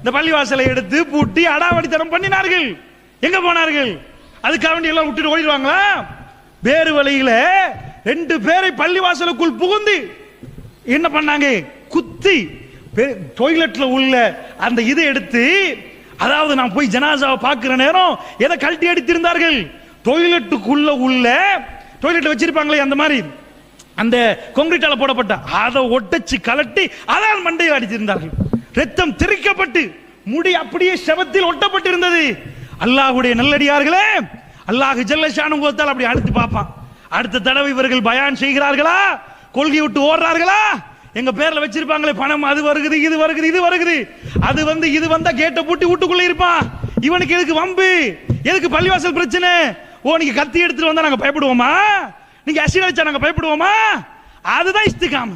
இந்த பள்ளிவாசலை எடுத்து பூட்டி அடாவடித்தனம் பண்ணினார்கள். எங்க போனார்கள்? அதுக்காக வேண்டி எல்லாம் விட்டுட்டு ஓடிடுவாங்களா? வேறு வழியில ரெண்டு பேரை பள்ளிவாசலுக்குள் புகுந்து என்ன பண்ணாங்க? குத்தி டொய்லெட்ல உள்ள அந்த இதை எடுத்து அதாவது நான் போய் ஜனாசாவை பார்க்கிற நேரம் எதை கழட்டி அடித்திருந்தார்கள்? டொய்லெட்டுக்குள்ள உள்ள டொய்லெட் வச்சிருப்பாங்களே அந்த மாதிரி. அந்த கொங்கிரீட்டால போடப்பட்ட அதை ஒட்டச்சு கலட்டி அதான் மண்டையில் அடித்திருந்தார்கள். ரத்தம் திரிக்கப்பட்டு முடி அப்படியே செவத்தில் ஒட்டப்பட்டிருந்தது. அல்லாஹுடைய நல்லடியார்களே அல்லாஹ் ஜல்லஷானு கோத்தால் அப்படி அடுத்து பார்ப்பான். அடுத்த தடவை இவர்கள் பயான் செய்கிறார்களா? கொள்கை விட்டு ஓடுறார்களா? எங்க பேர்ல வச்சிருப்பாங்களே பணம் அது வருகுது இது வருகுது இது வருகுது. அது வந்து இது வந்தா கேட்ட பூட்டி வீட்டுக்குள்ள இருப்பான். இவனுக்கு எதுக்கு வம்பு? எதுக்கு பள்ளிவாசல் பிரச்சனை? ஓ நீங்க கத்தி எடுத்துட்டு வந்தா நாங்க பயப்படுவோமா? நீங்க அசிட வச்சா நாங்க பயப்படுவோமா? அதுதான் இஸ்திகாம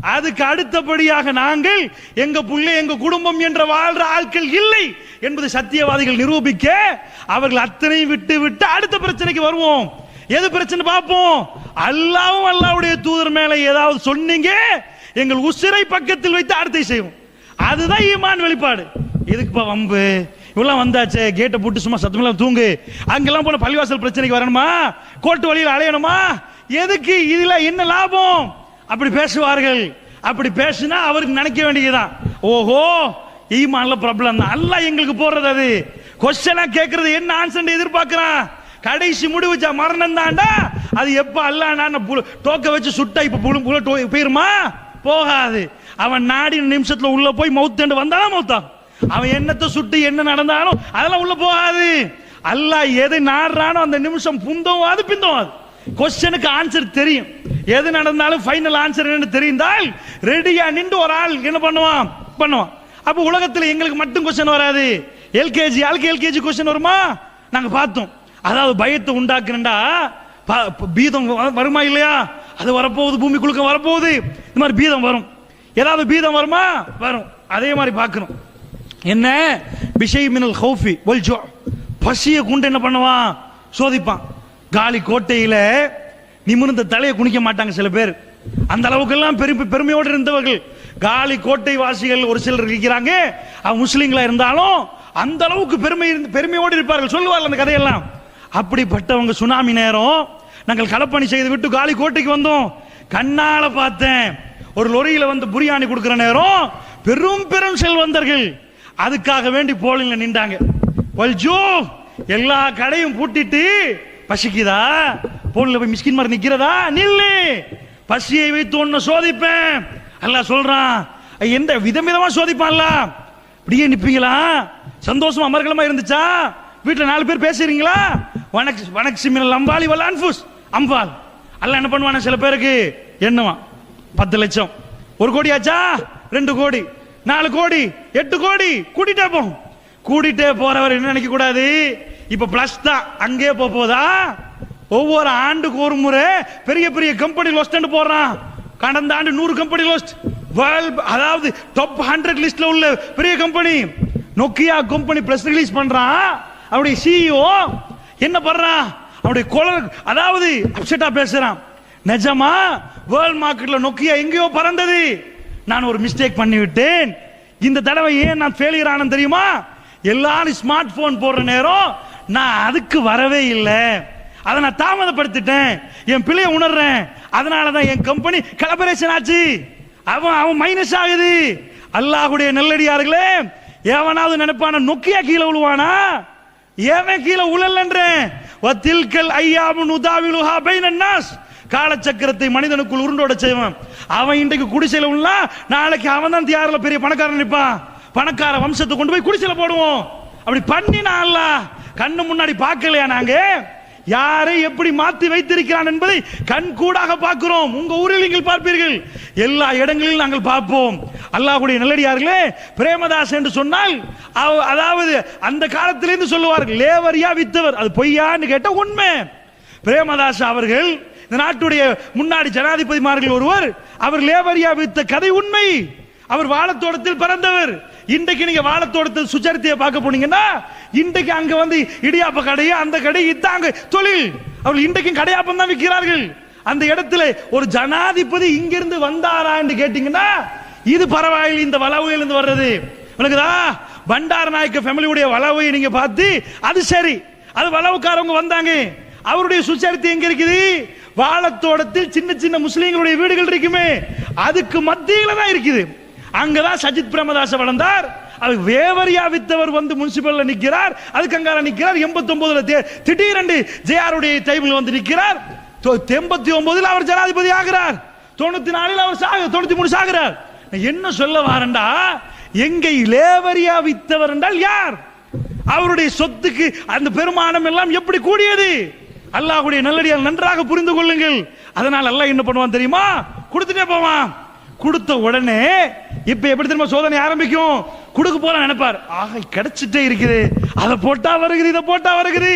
அதுக்கு அடுத்தபடியாக நாங்கள் எங்க புள்ளை எங்க குடும்பம் என்ற வாழ்ற ஆட்கள் இல்லை என்பது சத்தியவாதிகள் நிரூபிக்க அவர்கள் அத்தனை விட்டு விட்டு அடுத்த பிரச்சனைக்கு வருவோம். எது பிரச்சனை பார்ப்போம்? அல்லாவும் அல்லாவுடைய தூதர் மேல ஏதாவது சொன்னீங்க எங்கள் உசிரை பக்கத்தில் வைத்து அடுத்தை செய்வோம். அதுதான் ஈமான் வெளிப்பாடு. இதுக்குப்பா வம்பு. இவெல்லாம் வந்தாச்சே கேட்டை போட்டு சும்மா சத்தமெல்லாம் தூங்கு. அங்கெல்லாம் போன பள்ளிவாசல் பிரச்சனைக்கு வரணுமா? கோர்ட்டு வழியில் அலையணுமா? எதுக்கு இதுல என்ன லாபம்? அப்படி பேசுவார்கள். அப்படி பேசினா அவருக்கு நினைக்க வேண்டியதுதான். ஓஹோ ஈமான்ல ப்ராப்ளம் தான். அல்ல எங்களுக்கு போடுறது அது. கொஸ்டனா கேட்கறது என்ன ஆன்சர் எதிர்பார்க்கிறான். கடைசி முடிவுச்சா? மரணம் தான்டா அது எப்ப அல்ல டோக்க வச்சு சுட்டா இப்ப புழு புழு டோ- போயிருமா? போகாது. அவன் நாடி நிமிஷத்துல உள்ள போய் மவுத்தண்டு வந்தாலும் மௌத்தான் அவன் என்னத்தை சுட்டு என்ன நடந்தாலும் அதெல்லாம் உள்ள போகாது. அல்லாஹ் எது நாடுறானோ அந்த நிமிஷம் புந்தவும் அது பிந்தவும் அது கொஸ்டனுக்கு ஆன்சர் தெரியும். எது நடந்தாலும் ஃபைனல் ஆன்சர் என்னன்னு தெரிந்தால் ரெடியா நின்று ஒரு ஆள் என்ன பண்ணுவான்? பண்ணுவான். அப்ப உலகத்துல எங்களுக்கு மட்டும் கொஸ்டின் வராது. எல்கேஜி ஆளுக்கு எல்கேஜி கொஸ்டின் வருமா? நாங்க பார்த்தோம். அதாவது பயத்தை உண்டாக்குறா பீதம் வருமா இல்லையா? அது வரப்போகுது பூமி குழுக்க வரப்போகுது. இந்த மாதிரி பீதம் வரும். ஏதாவது பீதம் வருமா? வரும். அதே மாதிரி பார்க்கணும். என்ன? பிஷை மினல் ஹௌஃபி வல்ஜோ பசியை கொண்டு என்ன பண்ணுவான்? சோதிப்பான். காலி கோட்டையில் நிமிர்ந்த தலையை குனிக்க மாட்டாங்க சில பேர். அந்த அளவுக்கெல்லாம் பெருமை பெருமையோடு இருந்தவர்கள். காலி கோட்டை வாசிகள் ஒரு சிலர் இருக்கிறாங்க. அவங்க முஸ்லீம்களா இருந்தாலும் அந்த அளவுக்கு பெருமை இருந்து பெருமையோடு இருப்பார்கள். சொல்லுவார்கள் அந்த கதையெல்லாம். அப்படிப்பட்டவங்க சுனாமி நேரம் நாங்கள் களப்பணி செய்து விட்டு காலி கோட்டைக்கு வந்தோம். கண்ணால பார்த்தேன். ஒரு லொரியில வந்து புரியாணி கொடுக்குற நேரம் பெரும் பெரும் செல்வந்தர்கள். அதுக்காக வேண்டி போலிங்ல நின்றாங்க. வல்ஜூ எல்லா கடையும் பூட்டிட்டு பசிக்குதா? போன்ல போய் மிஸ்கின் மாதிரி நிக்கிறதா? நில்லு. பசியை வைத்து ஒன்னு சோதிப்பேன். அல்ல சொல்றான் எந்த விதம் விதமா சோதிப்பான்ல இப்படியே நிப்பீங்களா சந்தோஷமா அமர்கலமா இருந்துச்சா? வீட்டுல நாலு பேர் பேசுறீங்களா? வனக் வனக் சிமினல் அம்பாலி வல்ல அன்ஃபுஸ் அம்பால் அல்ல என்ன பண்ணுவானா சில பேருக்கு? என்னவா? பத்து லட்சம். ஒரு கோடி ஆச்சா? ரெண்டு கோடி. நாலு கோடி எட்டு கோடி கூட்டிட்டே போகும் கூட்டிட்டே போறவர் என்ன நினைக்க கூடாது? இப்ப பிளஸ் தான். அங்கே போக போதா? ஒவ்வொரு ஆண்டுக்கு ஒரு முறை பெரிய பெரிய கம்பெனி லொஸ்ட் போடுறான். கடந்த ஆண்டு நூறு கம்பெனி லொஸ்ட் வேர்ல்ட் அதாவது டாப் ஹண்ட்ரட் லிஸ்ட்ல உள்ள பெரிய company Nokia company press release பண்றான். அவருடைய சிஇஓ என்ன பண்றான்? அவருடைய குழல் அதாவது அப்செட்டா பேசுறான். நிஜமா? வேர்ல்ட் மார்க்கெட்ல நொக்கியா எங்கேயோ பறந்தது. நான் ஒரு மிஸ்டேக் பண்ணிவிட்டேன். இந்த தடவை ஏன் நான் ஃபெயிலியர் ஆனேன் தெரியுமா? எல்லாரும் ஸ்மார்ட் போன் போடுற நேரம் நான் அதுக்கு வரவே இல்லை. அதை நான் தாமதப்படுத்திட்டேன். என் பிள்ளைய உணர்றேன். அதனால தான் என் கம்பெனி கலபரேஷன் ஆச்சு. அவன் அவன் மைனஸ் ஆகுது. அல்லாஹுடைய நெல்லடியார்களே எவனாவது நினைப்பான நொக்கியா கீழே விழுவானா? ஏவன் கீழே உழலன்றேன்? வத்தில்கல் ஐயாமு நுதாவிலுஹா பைனன்னாஸ் நாஸ். காலச்சக்கரத்தை மனிதனுக்குள் உருண்டோட செய்வான். அவன் இன்றைக்கு குடிசையில் உள்ள நாளைக்கு அவன் தான் தியாரில் பெரிய பணக்காரன் நிற்பான் பணக்கார வம்சத்தை கொண்டு போய் குடிசையில் போடுவோம். அப்படி பண்ணினா அல்லாஹ் கண்ணு முன்னாடி பார்க்கலையா நாங்க? யாரை எப்படி மாத்தி வைத்திருக்கிறான் என்பதை கண் கூடாக பார்க்கிறோம். உங்க ஊரில் நீங்கள் பார்ப்பீர்கள். எல்லா இடங்களிலும் நாங்கள் பார்ப்போம். அல்லாஹுடைய நல்லடியார்களே பிரேமதாஸ் என்று சொன்னால் அவ- அதாவது அந்த காலத்திலிருந்து சொல்லுவார்கள் லேவரியா வித்தவர். அது பொய்யான்னு கேட்ட உண்மை. பிரேமதாஸ் அவர்கள் இந்த நாட்டுடைய முன்னாடி ஜனாதிபதிமார்கள் ஒருவர் அவர் லேவரியா வித்த கதை உண்மை. அவர் வாழத்தோட்டத்தில் பிறந்தவர். இன்றைக்கு நீங்க வாழத்தோட்டத்தில் சுச்சரித்தையை பார்க்க போனீங்கன்னா இன்றைக்கு அங்க வந்து இடியாப்ப கடை அந்த கடை இதாங்க தொழில். அவர்கள் இன்றைக்கும் கடையாப்பம் தான் விற்கிறார்கள். அந்த இடத்துல ஒரு ஜனாதிபதி இங்கிருந்து வந்தாரா என்று கேட்டீங்கன்னா இது பரவாயில்லை இந்த வளவையிலிருந்து வர்றது. உனக்குதா பண்டார நாயக்க ஃபேமிலியுடைய வளவை நீங்க பார்த்து அது சரி. அது வளவுக்காரவங்க வந்தாங்க. அவருடைய சுச்சரித்து எங்க இருக்குது? வாழத்தோடத்தில் சின்ன சின்ன முஸ்லீம்களுடைய வீடுகள் இருக்குமே அதுக்கு மத்தியில தான் இருக்குது. அங்கதான் சஜித் பிரேமதாச வளர்ந்தார். அது வேவரியா வித்தவர் வந்து முனிசிபல்ல நிற்கிறார் அதுக்கு அங்கார நிற்கிறார் எண்பத்தி ஒன்பதுல திடீரென்று ஜேஆருடைய டைமில் வந்து நிற்கிறார் எண்பத்தி ஒன்பதுல அவர் ஜனாதிபதி ஆகிறார். தொண்ணூத்தி நாலில் அவர் சாக தொண்ணூத்தி மூணு சாகிறார் என்ன சொல்ல வாரண்டா எங்கை லேவரியா வித்தவர் என்றால் யார்? அவருடைய சொத்துக்கு அந்த பெருமானம் எல்லாம் எப்படி கூடியது? அல்லாஹுடைய நல்லடியால் நன்றாக புரிந்து கொள்ளுங்கள். அதனால் அல்லாஹ் என்ன பண்ணுவான் தெரியுமா? கொடுத்துட்டே போவான். கொடுத்த உடனே இப்ப எப்படி தெரியுமா சோதனை ஆரம்பிக்கும்? கொடுக்க போல நினைப்பார். ஆக கிடைச்சிட்டே இருக்குது. அதை போட்டா வருகுது இதை போட்டா வருகுது.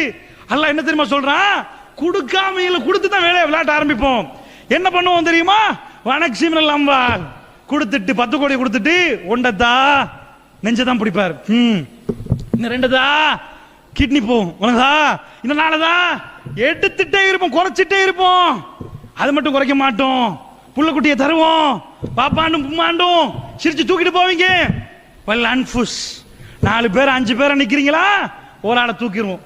அல்ல என்ன தெரியுமா சொல்றான்? கொடுக்காம இல்ல கொடுத்து தான் வேலையை விளையாட்ட ஆரம்பிப்போம். என்ன பண்ணுவோம் தெரியுமா? வனக்சிமினல் அம்பால் கொடுத்துட்டு பத்து கோடி கொடுத்துட்டு ஒண்டதா நெஞ்சதான் பிடிப்பார். ம் இன்னும் ரெண்டுதா? கிட்னி போகும். உனதா? இன்னும் நாளதா எடுத்துட்டே இருப்போம் குறைச்சிட்டே இருப்போம். அது மட்டும் குறைக்க மாட்டோம். புள்ளக்குட்டியை தருவோம். பாப்பாண்டும் பும்மாண்டும். சிரிச்சு தூக்கிட்டு போவீங்க. வெல் அன்ஃபுஸ் நாலு பேர் அஞ்சு பேரை நிக்கிறீங்களா? ஒரு ஆளை தூக்கிடுவோம்.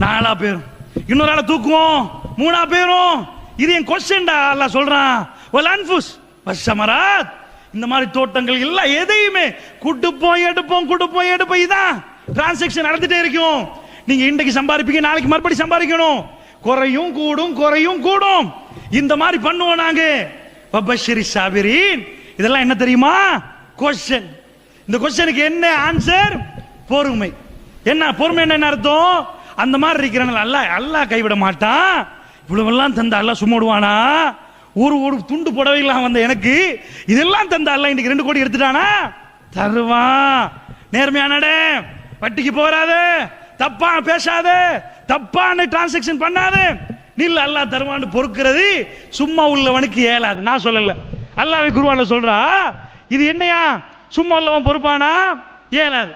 நாலா பேரும் இன்னொரு ஆளை தூக்குவோம். மூணா பேரும். இது என் கொஸ்டின்டா அல்லாஹ் சொல்றான். வெல் அன்ஃபுஸ் வசமராத் இந்த மாதிரி தோட்டங்கள் எல்லாம் எதையுமே குடுப்போம் எடுப்போம் குடுப்போம் எடுப்போம். இதான் டிரான்சாக்ஷன் நடந்துட்டே இருக்கும். நீங்க இன்றைக்கு சம்பாதிப்பீங்க நாளைக்கு மறுபடி சம்பாதிக்கணும். குறையும் கூடும் குறையும் கூடும். இந்த மாதிரி பண்ணுவோம் நாங்க. பபஷரி சாபிரின் இதெல்லாம் என்ன தெரியுமா? கொஸ்டின் இந்த கொஸ்டினுக்கு என்ன ஆன்சர் பொறுமை. என்ன பொறுமை என்ன அர்த்தம்? அந்த மாதிரி இருக்கிறனால அல்ல அல்லாஹ் கைவிட மாட்டான். இவ்வளவெல்லாம் தந்த அல்ல சும்மா விடுவானா? ஒரு ஒரு துண்டு புடவைலாம் வந்த எனக்கு. இதெல்லாம் தந்த அல்ல இன்னைக்கு ரெண்டு கோடி எடுத்துட்டானா? தருவான். நேர்மையானடே வட்டிக்கு போறாத. தப்பா பேசாத. தப்பான டிரான்சாக்ஷன் பண்ணாத. நில் அல்லாஹ் தருவான்னு பொறுக்கிறது. சும்மா உள்ளவனுக்கு ஏலாது நான் சொல்லல. அல்லாவே குருவான சொல்றா இது என்னையா? சும்மா உள்ளவன் பொறுப்பானா? ஏலாது